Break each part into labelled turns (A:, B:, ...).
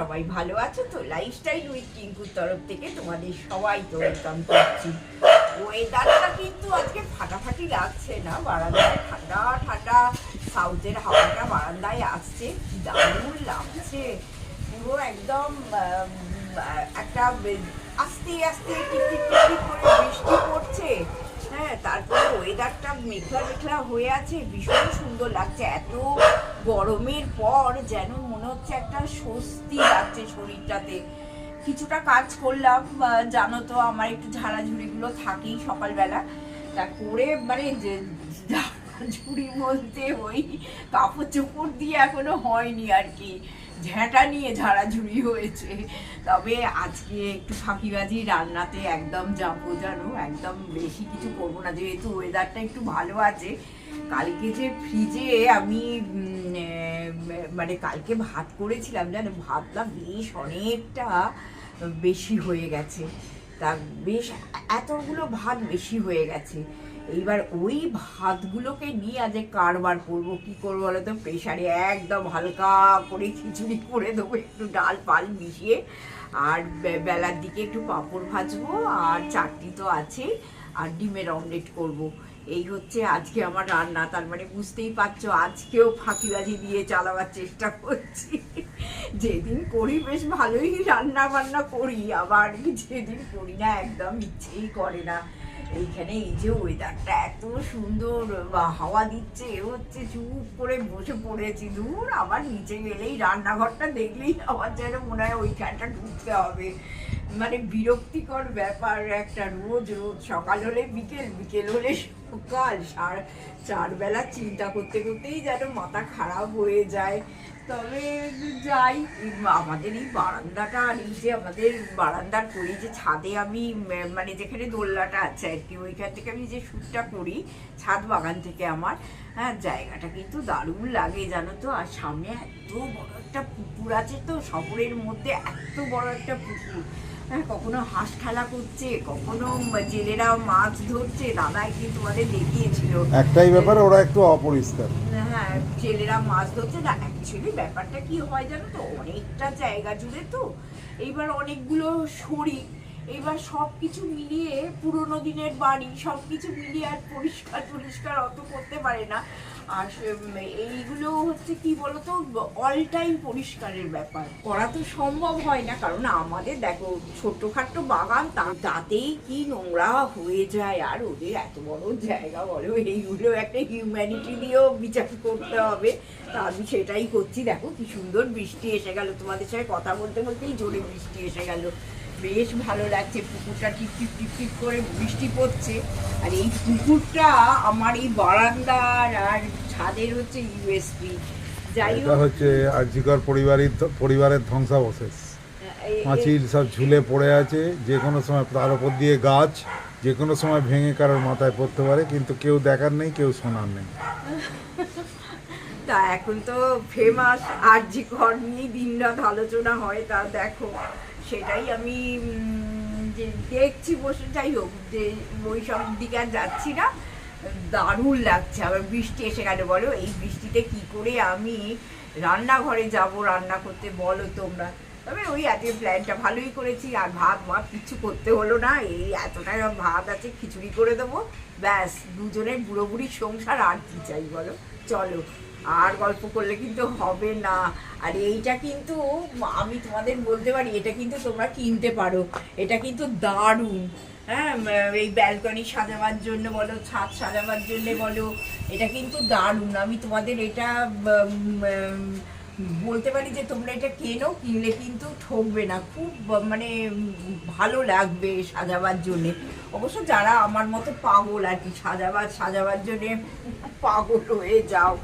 A: সবাই ভালো আছো তো? লাইফস্টাইল উইথ টিঙ্কুর তরফ থেকে তোমাদের সবাই তো ওয়েলকাম করছি ওয়েদারটা কিন্তু আজকে ফাটাফাটি লাগছে না, বারান্দায় ঠান্ডা ঠান্ডা। সাউথের হাওয়াটা বারান্দায় আসছে দারুণ লাগছে। পুরো একদম একটা আস্তে আস্তে টিপটিপ টিপটিপ করে বৃষ্টি পড়ছে। হ্যাঁ তারপরে ওয়েদারটা মেঘলা মেঘলা হয়ে আছে, ভীষণ সুন্দর লাগছে। এত গরমের পর যেন মনে হচ্ছে একটা স্বস্তি লাগছে শরীরটাতে। কিছুটা কাজ করলাম জানো তো আমার একটু ঝাড়াঝুড়িগুলো থাকেই সকালবেলা। তা করে মানে যে বলতে ওই কাপড় চোপড় দিয়ে এখনও হয়নি আর কি। ঝ্যাঁটা নিয়ে ঝাড়াঝুড়ি হয়েছে। তবে আজকে একটু ফাঁকিবাজি, রান্নাতে একদম যাব জানো, একদম বেশি কিছু করব না। যেহেতু ওয়েদারটা একটু ভালো আছে, কালকে যে ফ্রিজে আমি মানে কালকে ভাত করেছিলাম, জানো, ভাতটা বেশ অনেকটা বেশি হয়ে গেছে। তা বেশ এতগুলো ভাত বেশি হয়ে গেছে। এইবার ওই ভাতগুলোকে নিয়ে আজ কারবার করব। কি করব বলো তো? প্রেশারে একদম হালকা করে খিচুড়ি করে দেবো, একটু ডাল পাল মিশিয়ে। আর বেলার দিকে একটু পাঁপড় ভাজবো, আর চাটনি তো আছেই, আর ডিমের অমলেট করব। এই হচ্ছে আজকে আমার রান্না, তার মানে বুঝতেই পারছ, আজকেও ফাঁকিবাজি দিয়ে চালাবার চেষ্টা করছি। যেদিন করি বেশ ভালোই রান্না বান্না করি, আবার যেদিন করি না, একদম ইচ্ছেই করে না। এইখানে এই যে ওয়েদারটা এত সুন্দর হাওয়া দিচ্ছে এ হচ্ছে চুপ করে বসে পড়েছি। দূর, আবার নিচে গেলেই রান্নাঘরটা দেখলেই আমার যেন মনে হয় ওইখানটা ঢুকতে হবে। মানে বিরক্তিকর ব্যাপার একটা, রোজ রোজ, সকাল হলে বিকেল বিকেল হলে সকাল সার চার বেলা চিন্তা করতে করতেই যেন মাথা খারাপ হয়ে যায়। তবে যাই আমাদের এই বারান্দাটা আর এই যে আমাদের বারান্দার করি যে ছাদে আমি মানে যেখানে দোলনাটা আছে আর কি, ওইখান থেকে আমি যে শ্যুটটা করি, ছাদ বাগান থেকে আমার হ্যাঁ জায়গাটা কিন্তু দারুণ লাগে জানো তো। আর সামনে এত বড় একটা পুকুর আছে তো, শহরের মধ্যে এত বড় একটা পুকুর। হ্যাঁ কখনো হাঁস খেলা করছে কখনো জেলেরা মাছ ধরছে দাদা একদিন তোমাদের দেখিয়েছিল?
B: একটাই ব্যাপার ওরা একটু অপরিষ্কার।
A: হ্যাঁ ছেলেরা মাছ ধরছে না অ্যাকচুয়ালি ব্যাপারটা কি হয় জানো তো? অনেকটা জায়গা জুড়ে তো এইবার অনেকগুলো শরীর এইবার সব কিছু মিলিয়ে পুরোনো দিনের বাড়ি সব কিছু মিলিয়ে আর পরিষ্কার পরিষ্কার অত করতে পারে না। আর এইগুলো হচ্ছে কি বলতো অল টাইম পরিষ্কারের ব্যাপার। করা তো সম্ভব হয় না, কারণ আমাদের দেখো, ছোট্টখাট্টো বাগান তাতেই কি নোংরা হয়ে যায়, আর ওদের এত বড় জায়গা বলো, এইগুলো একটা হিউম্যানিটি দিয়েও বিচার করতে হবে। তা আমি সেটাই করছি। দেখো, কি সুন্দর বৃষ্টি এসে গেল। তোমাদের সাথে কথা বলতে বলতেই জোরে বৃষ্টি এসে গেল। বেশ ভালো লাগছে পুকুরটা টিপ টিপ টিপ টিপ করে বৃষ্টি পড়ছে। আর এই পুকুরটা আমার এই বারান্দার আর ছাদের হচ্ছে ইউএসপি যাই
B: এটা হচ্ছে আর্যিকর পরিবারের পরিবারের ধ্বংসাবশেষ। পাঁচিল সব ঝুলে পড়ে আছে যে কোনো সময় তার উপর দিয়ে গাছ যে কোনো সময় ভেঙে কারোর মাথায় পড়তে পারে কিন্তু কেউ দেখার নেই কেউ শোনার নেই।
A: তা এখন তো ফেমাস আরজি ঘর নিয়েই দিন রাত আলোচনা হয় তা দেখো। সেটাই আমি যে দেখছি বসে, যাই হোক, যে ওই সব দিকে আর যাচ্ছি না, দারুণ লাগছে। আবার বৃষ্টি এসে গেল, বলো। এই বৃষ্টিতে কি করে আমি রান্নাঘরে যাব, রান্না করতে বলো তোমরা। তবে ওই আজকে প্ল্যানটা ভালোই করেছি। আর ভাত ভাত কিচ্ছু করতে হলো না। এই এতটা ভাত আছে, খিচুড়ি করে দেবো। ব্যাস, দুজনের বুড়ো বুড়ির সংসার আর কি চাই, বলো? চলো। আর গল্প করলে কিন্তু হবে না। আর এইটা কিন্তু আমি তোমাদের বলতে পারি, এটা কিন্তু তোমরা কিনতে পারো। এটা কিন্তু দারুণ। হ্যাঁ এই ব্যালকনি সাজাবার জন্য বলো, ছাদ সাজাবার জন্য বলো, এটা কিন্তু দারুণ। আমি তোমাদের এটা বলতে পারি যে তোমরা এটা কেনো, কিনলে কিন্তু ঠকবে না। খুব মানে ভালো লাগবে সাজাবার জন্য। অবশ্য যারা আমার মতো পাগল আর কি, সাজাবার সাজাবার জন্য পাগল হয়ে যাও।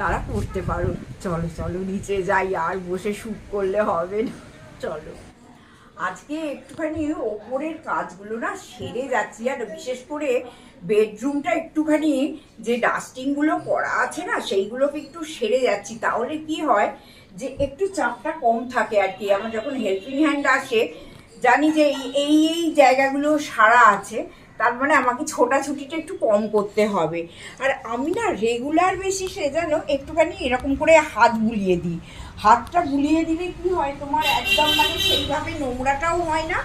A: তারা করতে পারো চলো চলো, নিচে যাই, আর বসে শুট করলে হবে না। চলো। আজকে একটুখানি ওপরের কাজগুলো না সেরে যাচ্ছি আর বিশেষ করে বেডরুমটা একটুখানি যে ডাস্টিংগুলো করা আছে না, সেইগুলোকে একটু সেরে যাচ্ছি। তাহলে কি হয় যে একটু চাপটা কম থাকে আর কি। আমার যখন হেল্পিং হ্যান্ড আসে, জানি যে এই এই এই জায়গাগুলো সারা আছে। তার মানে আমাকে ছোটাছুটিটা একটু কম করতে হবে। আর আমি না রেগুলার বেশি সে যেন একটুখানি এরকম করে হাত বুলিয়ে দিই। হাতটা বুলিয়ে দিলে কি হয় তোমার একদম মানে সেইভাবে নোংরাটাও হয় না,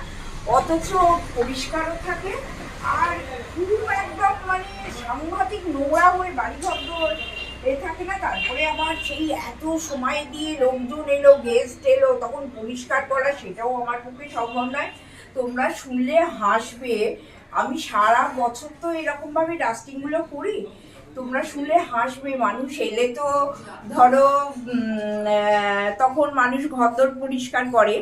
A: অথচ পরিষ্কারও থাকে। আর খুব একদম মানে সাংঘাতিক নোংরা হয়ে বাড়ি ঘর এ থাকে না, তারপরে আবার সেই এত সময় দিয়ে লোকজন এলো গেস্ট এলো, তখন পরিষ্কার করা সেটাও আমার পক্ষে সম্ভব নয়। তোমরা শুনলে হাসবে আমি সারা বছর তো এরকমভাবে ডাস্টিংগুলো করি। তোমরা শুনলে হাসবে, মানুষ এলে তো ধরো তখন মানুষ ঘরদোর পরিষ্কার করে।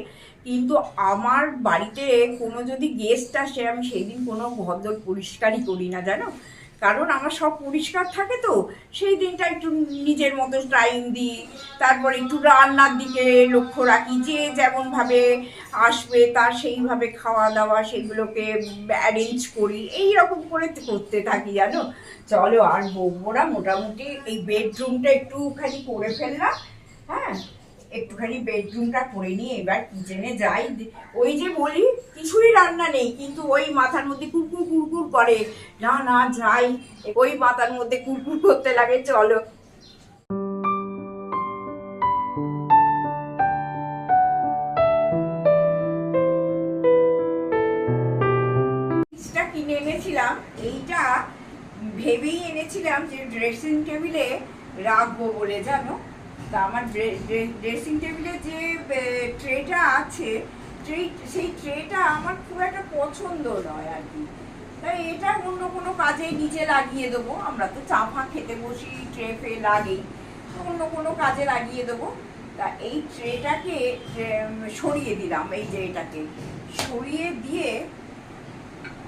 A: কিন্তু আমার বাড়িতে কোনো যদি গেস্ট আসে, আমি সেদিন কোনো ঘরদোর পরিষ্কারই করি না, জানো? কারণ আমার সব পরিষ্কার থাকে তো। সেই দিনটা একটু নিজের মতো টাইম দিই। তারপর একটু রান্নার দিকে লক্ষ্য রাখি। যে যেমনভাবে আসবে তার সেইভাবে খাওয়া দাওয়া সেগুলোকে অ্যারেঞ্জ করি। এই রকম করে করতে থাকি জানো? চলো আর বলব না মোটামুটি এই বেডরুমটা একটুখানি করে ফেললাম। হ্যাঁ একটুখানি বেডরুমটা করে নিয়ে এবার কিচেনে যাই। ওই যে বলি কিছুই রান্না নেই, কিন্তু ওই মাথার মধ্যে কুরকুর কুরকুর করে। না না, যাই, ওই মাথার মধ্যে কুরকুর করতে লাগে, চলো। কিনে এনেছিলাম, এইটা ভেবেই এনেছিলাম যে ড্রেসিং টেবিলে রাখব বলে, জানো? তা আমার ড্রেসিং টেবিলে যে ট্রেটা আছে ট্রে সেই ট্রেটা আমার খুব একটা পছন্দ নয় আর কি। তাই এটা অন্য কোনো কাজে নিচে লাগিয়ে দেবো। আমরা তো চা ফা খেতে বসি, ট্রে ফে লাগেই। অন্য কোনো কাজে লাগিয়ে দেবো। তা এই ট্রেটাকে সরিয়ে দিলাম, এই যে এটাকে। সরিয়ে দিয়ে,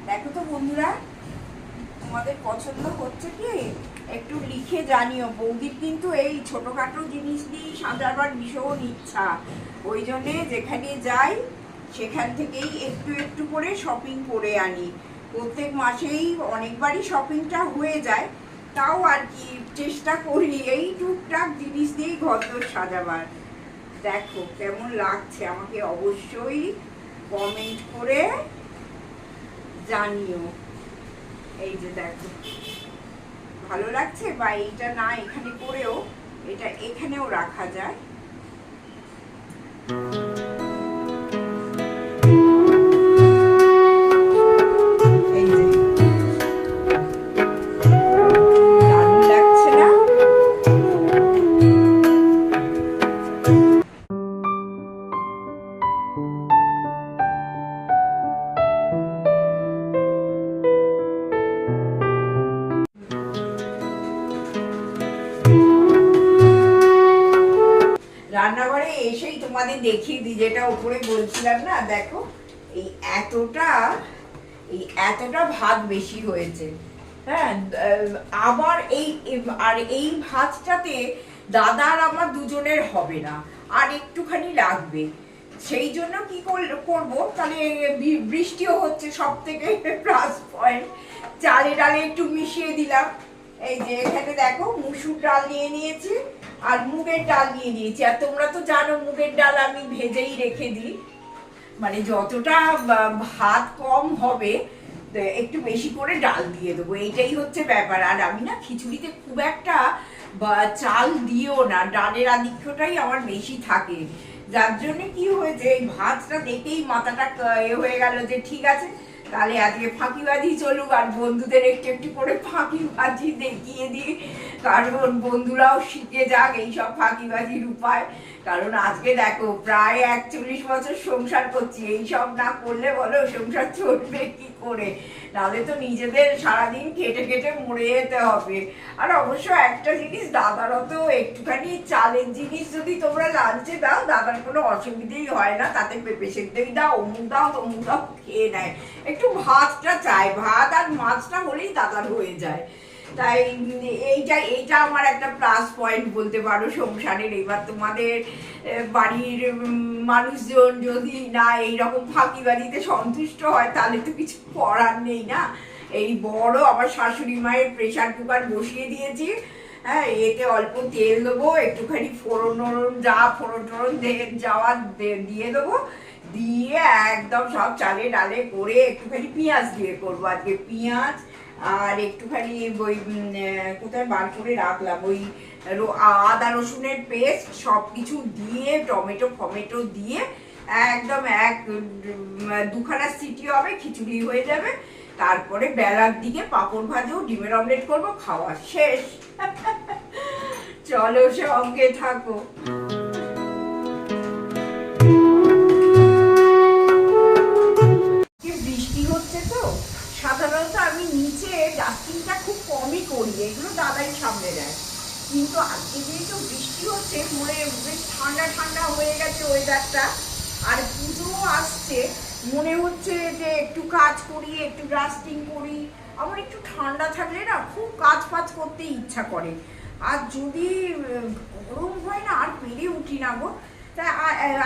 A: দেখো তো বন্ধুরা, তোমাদের পছন্দ হচ্ছে কি? একটু লিখে জানিও। বৌদির কিন্তু এই ছোটখাটো জিনিস দিয়ে সাজাবার ভীষণ ইচ্ছা। ওই জন্যে যেখানে যাই সেখান থেকেই একটু একটু করে শপিং করে আনি। প্রত্যেক মাসেই অনেকবারই শপিংটা হয়ে যায়। তাও আর কি চেষ্টা করি এই টুকটাক জিনিস দিয়েই ঘরদোর সাজাবার। দেখো কেমন লাগছে, আমাকে অবশ্যই কমেন্ট করে জানিও। এই যে দেখো। ভালো লাগছে? বা এইটা না এখানে করেও, এটা এখানেও রাখা যায়। উপরে বলছিলাম না, দেখো, এই এতটা এই এতটা ভাত বেশি হয়েছে। হ্যাঁ আবার এই, আর এই ভাতটাতে দাদার আমার দুজনের হবে না, আর একটুখানি লাগবে। সেই জন্য কি কর- করব? তাহলে বৃষ্টিও হচ্ছে সব থেকে প্লাস পয়েন্ট চালে ডালে একটু মিশিয়ে দিলাম। এই যে এখানে দেখো মুসুর ডাল নিয়ে নিয়েছি আর মুগের ডাল নিয়ে নিয়েছি। আর তোমরা তো জানো মুগের ডাল আমি ভেজেই রেখে দিই। মানে যতটা ভাত কম হবে একটু বেশি করে ডাল দিয়ে দেবো। এইটাই হচ্ছে ব্যাপার। আর আমি না খিচুড়িতে খুব একটা চাল দিও না। ডালের আধিক্যটাই আমার বেশি থাকে। যার জন্য কি হয়েছে, এই ভাতটা দেখেই মাথাটা এ হয়ে গেল যে ঠিক আছে তাহলে আজকে ফাঁকিবাজি চলুক আর বন্ধুদের একটু একটু করে ফাঁকি বাজি দেখিয়ে দিই। কারণ বন্ধুরাও শিখে যাক এইসব ফাঁকিবাজির উপায়। কারণ আজকে দেখো প্রায় একচল্লিশ বছর সংসার করছি। এইসব না করলে বলো সংসার চলবে কি করে? নাহলে তো নিজেদের সারাদিন খেটে খেটে মরে যেতে হবে। আর অবশ্য একটা জিনিস, দাদারও তো একটুখানি চালের জিনিস যদি তোমরা লাঞ্চে দাও, দাদার কোনো অসুবিধেই হয় না। তাতে পেঁপে সেদ্ধই দাও, অমুক দাও, তমুক দাও, খেয়ে নেয়। একটু ভাতটা চাই। ভাত আর মাছটা হলেই দাদার হয়ে যায়। তাই এইটা এইটা আমার একটা প্লাস পয়েন্ট বলতে পারো সংসারের। এবার তোমাদের বাড়ির মানুষজন যদি না এইরকম ফাঁকিবাজিতে সন্তুষ্ট হয়, তাহলে তো কিছু করার নেই না। এই বড় আমার শাশুড়ি মায়ের প্রেশার কুকার বসিয়ে দিয়েছি। হ্যাঁ এতে অল্প তেল দেবো, একটুখানি ফোড়ন যা ফোড়ন টোড়ন যাওয়া দিয়ে দেবো। দিয়ে একদম সব চালে ডালে করে একটুখানি পেঁয়াজ দিয়ে করব। আজকে পেঁয়াজ আর একটুখানি ওই কোথায় বার করে রাখলাম? ওই আদা, রসুনের পেস্ট সব কিছু দিয়ে, টমেটো, ফমেটো দিয়ে একদম এক দুখানা সিটি হবে, খিচুড়ি হয়ে যাবে। তারপরে বেলার দিকে পাঁপড় ভাজো ডিমের অমলেট করব, খাওয়া শেষ। চলো সে সঙ্গে থাকো। সাধারণত আমি নিচে ডাস্টিংটা খুব কমই করি, এগুলো দাদাই সামনে নেয়। কিন্তু আজকে যেহেতু বৃষ্টি হচ্ছে, মনে বেশ ঠান্ডা ঠান্ডা হয়ে গেছে ওয়েদারটা আর পুজো আসছে, মনে হচ্ছে যে একটু কাজ করি, একটু ডাস্টিং করি। আমার একটু ঠান্ডা থাকলে না খুব কাজ ফাজ করতে ইচ্ছা করে। আর যদি গরম হয় না, আর পেরে উঠি না গো। তা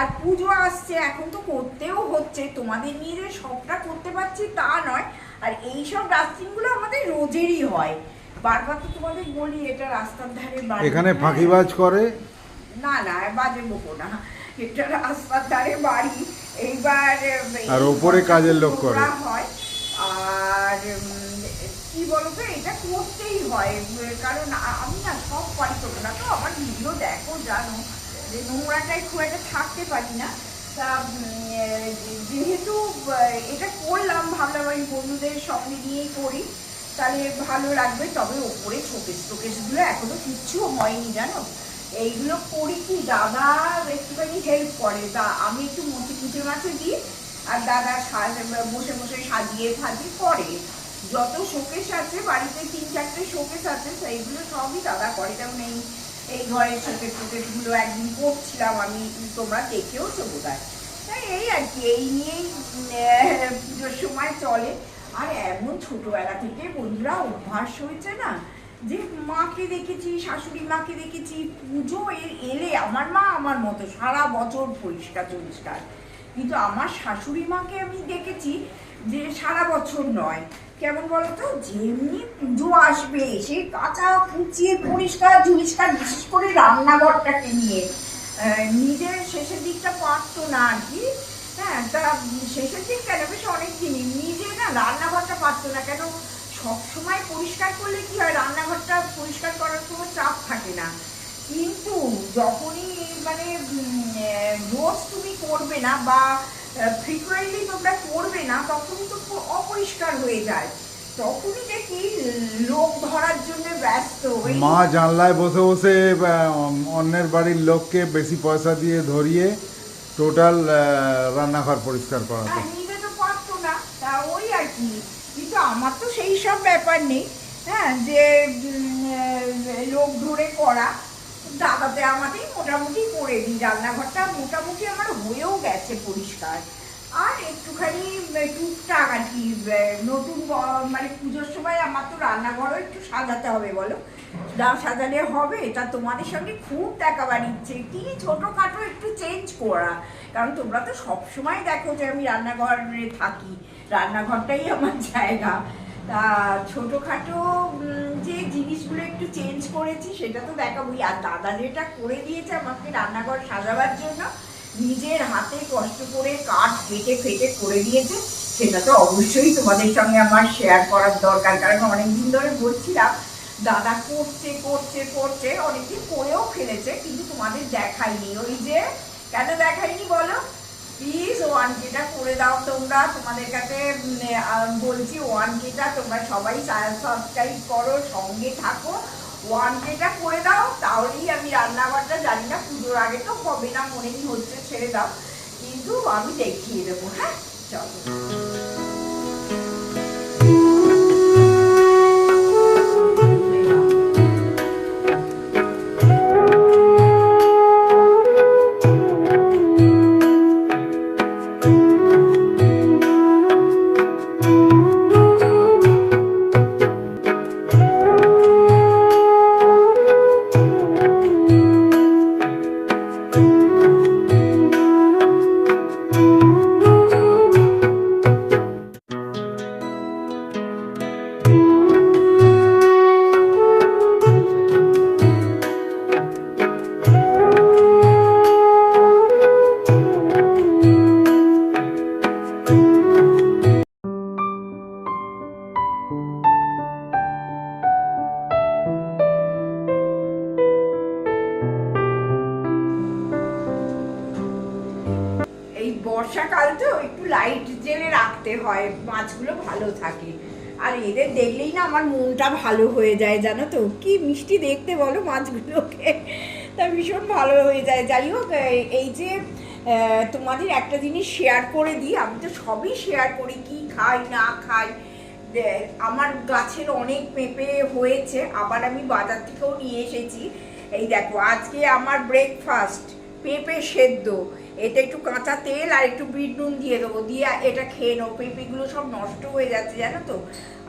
A: আর পুজো আসছে, এখন তো করতেও হচ্ছে। তোমাদের নিয়ে যে সবটা করতে পারছি তা নয়। আর এই সব ডাস্টিংগুলো আমাদের রোজেরই হয়। বারবার তো তোমাদের বলি এটা রাস্তার ধারে
B: এখানে ফাঁকিবাজ করে?
A: না না বাজে বকো না। এটা রাস্তার ধারে বাড়ি। এইবার
B: আর ওপরে কাজের লোক করে।
A: হয় আর কি বলতো এটা করতেই হয়। কারণ আমি না সব পারি করব না। তো আমার ভিডিও দেখো জানো যে নোংরাটাই খুব একটা থাকতে পারি না। তা যেহেতু এটা করলাম। ভাবলাম আমি বন্ধুদের সঙ্গে নিয়েই করি তাহলে ভালো লাগবে, তবে ওপরে শোকেস টোকেসগুলো এখনও কিচ্ছু হয়নি, জানো? এইগুলো করি কি? দাদা একটুখানি হেল্প করে। তা আমি একটু মুছে মুছে মাছে দিই আর দাদা বসে বসে সাজিয়ে ফাজিয়ে করে। যত শোকেস আছে, বাড়িতে তিন চারটে শোকেস আছে, সেইগুলো সবই দাদা করে। যেমন এই এই ঘরের শোকেস টোকেসগুলো একদিন করছিলাম আমি তোমরা দেখেওছো বোধ হয় তাই এই আর কি, এই নিয়েই পুজোর সময় চলে। আর এমন ছোটোবেলা থেকে বন্ধুরা অভ্যাস হয়েছে না, যে মাকে দেখেছি, শাশুড়ি মাকে দেখেছি, পুজো এলে আমার মা আমার মতো সারা বছর পরিষ্কার পরিষ্কার কিন্তু আমার শাশুড়ি মাকে আমি দেখেছি যে সারা বছর নয়। কেমন বলতো? যেমনি পুজো আসবে, সে কাঁচা কুচিয়ে পরিষ্কার ঝুলিষ্কার বিশেষ করে রান্নাঘরটাকে নিয়ে নিজের শেষের দিকটা পারতো না আর কি। হ্যাঁ তা শেষের দিক কেন? বেশ অনেক দিনই নিজে না রান্নাঘরটা পারতো না কেন সব সময় পরিষ্কার করলে কি হয়? রান্নাঘরটা পরিষ্কার করার কোনো চাপ থাকে না। কিন্তু যখনই মানে রোজ তুমি করবে না বা ফ্রিকুয়েন্টলি তোমরা করবে না তখনই তো পুরো অপরিষ্কার হয়ে যায়। তখনই দেখি লোক ধরার জন্য ব্যস্ত।
B: মা জানলায় বসে বসে অন্যের বাড়ির লোককে বেশি পয়সা দিয়ে ধরিয়ে টোটাল রান্নাঘর পরিষ্কার
A: হ্যাঁ, নিজে তো পারতো না তা ওই আর কি। কিন্তু আমার তো সেই সব ব্যাপার নেই হ্যাঁ যে লোক ধরে করা। দাদাতে আমাদের মোটামুটি করে দিই। রান্নাঘরটা মোটামুটি আমার হয়েও গেছে পরিষ্কার। আর একটুখানি টুকটাক আর কি নতুন মানে পুজোর সময় আমার তো রান্নাঘরও একটু সাজাতে হবে বলো? না সাজালে হবে তা তোমাদের সঙ্গে খুব দেখাবার ইচ্ছে কি ছোটোখাটো একটু চেঞ্জ করা। কারণ তোমরা তো সবসময় দেখো যে আমি রান্নাঘরে থাকি। রান্নাঘরটাই আমার জায়গা। তা ছোটোখাটো যে জিনিসগুলো একটু চেঞ্জ করেছি সেটা তো দেখাবোই আর দাদা যেটা করে দিয়েছে আমাকে রান্নাঘর সাজাবার জন্য, নিজের হাতে কষ্ট করে কাঠ কেটে ফেটে করে দিয়েছে, সেটা তো অবশ্যই তোমাদের সঙ্গে আমার শেয়ার করার দরকার। কারণ অনেকদিন ধরে বলছিলাম, দাদা করছে করছে করছে, অনেকদিন করেও ফেলেছে, কিন্তু তোমাদের দেখাইনি। ওই যে, কেন দেখাইনি বলো? প্লিজ ওয়ান কেটা করে দাও তোমরা। তোমাদের কাছে বলছি ওয়ান কেটা তোমরা সবাই সাবস্ক্রাইব করো, সঙ্গে থাকো। ওয়ান কেটা করে দাও, তাহলেই আমি রান্নাবান্না জানি না, পুজোর আগে তো হবে না, মনেই হচ্ছে ছেড়ে দাও। কিন্তু আমি দেখিয়ে দেবো হ্যাঁ? চলো। বর্ষাকাল তো একটু লাইট জেলে রাখতে হয়, মাছগুলো ভালো থাকে। আর এদের দেখলেই না আমার মনটা ভালো হয়ে যায়, জানো তো? কি মিষ্টি দেখতে বলো মাছগুলোকে। তা ভীষণ ভালো হয়ে যায়। যাই হোক এই- যে তোমাদের একটা জিনিস শেয়ার করে দিই, আমি তো সবই শেয়ার করি, কি খাই, না খাই। আমার গাছের অনেক পেঁপে হয়েছে, আবার আমি বাজার থেকেও নিয়ে এসেছি। এই দেখো, আজকে আমার ব্রেকফাস্ট পেঁপে সেদ্ধ। এতে একটু কাঁচা তেল আর একটু বিট নুন দিয়ে দেবো। দিয়ে এটা খেয়ে নেব পেঁপেগুলো সব নষ্ট হয়ে যাচ্ছে, জানো তো?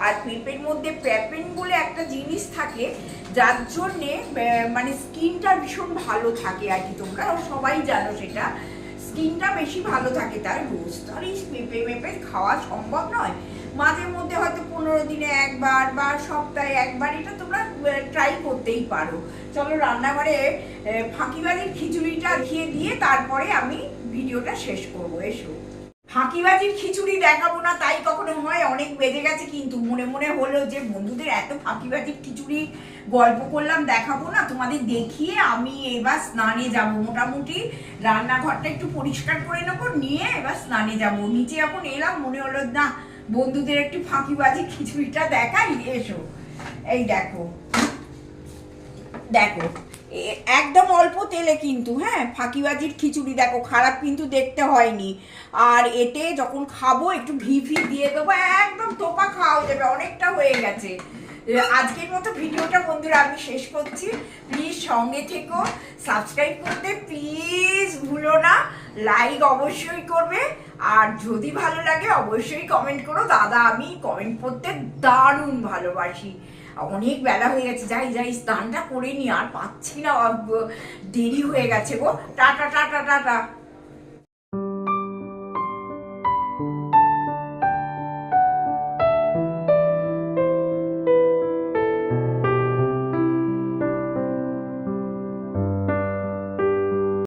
A: আর পেঁপের মধ্যে প্যাপেন বলে একটা জিনিস থাকে, যার জন্যে মানে স্কিনটা ভীষণ ভালো থাকে আর কি তোমরা। সবাই জানো সেটা। স্কিনটা বেশি ভালো থাকে তার রোজ তার এই পেঁপে পেঁপে খাওয়া সম্ভব নয়। মাঝে মধ্যে হয়তো পনেরো দিনে একবার বা সপ্তাহে একবার, এটা তোমরা ট্রাই করতেই পারো। চলো রান্নাঘরে ফাঁকিবাজির খিচুড়িটা খেয়ে দিয়ে তারপরে আমি ভিডিওটা শেষ করব, এসো। ফাঁকিবাজির খিচুড়ি দেখাবো না, তাই কখনো হয়, অনেক বেজে গেছে, কিন্তু মনে মনে হলো যে, বন্ধুদের এত ফাঁকিবাজির খিচুড়ি গল্প করলাম, দেখাবো না, তোমাদের দেখিয়ে আমি এবার স্নানে যাব। মোটামুটি রান্নাঘরটা একটু পরিষ্কার করে নেব, নিয়ে এবার স্নানে যাব। নিচে যখন এলাম, মনে হলো, না বন্ধুদের একটু ফাঁকিবাজি খিচুড়িটা দেখাই, এসো। এই দেখো। দেখো একদম অল্প তেলে কিন্তু হ্যাঁ ফাঁকিবাজির খিচুড়ি দেখো, খারাপ কিন্তু দেখতে হয়নি। আর এতে যখন খাব, একটু ঘি ফি দিয়ে দেবো, একদম তোপা খাওয়া যাবে, অনেকটা হয়ে গেছে। আজকের মতো ভিডিওটা বন্ধুরা আমি শেষ করছি। প্লিজ সঙ্গে থেকো সাবস্ক্রাইব করতে প্লিজ ভুলো না লাইক অবশ্যই করবে। আর যদি ভালো লাগে, অবশ্যই কমেন্ট করো। দাদা, আমি কমেন্ট করতে দারুণ ভালোবাসি। অনেক বেলা হয়ে গেছে, যাই যাই, স্নানটা করে নি, আর পাচ্ছি না দেরি হয়ে গেছে গো। Tata tata tata.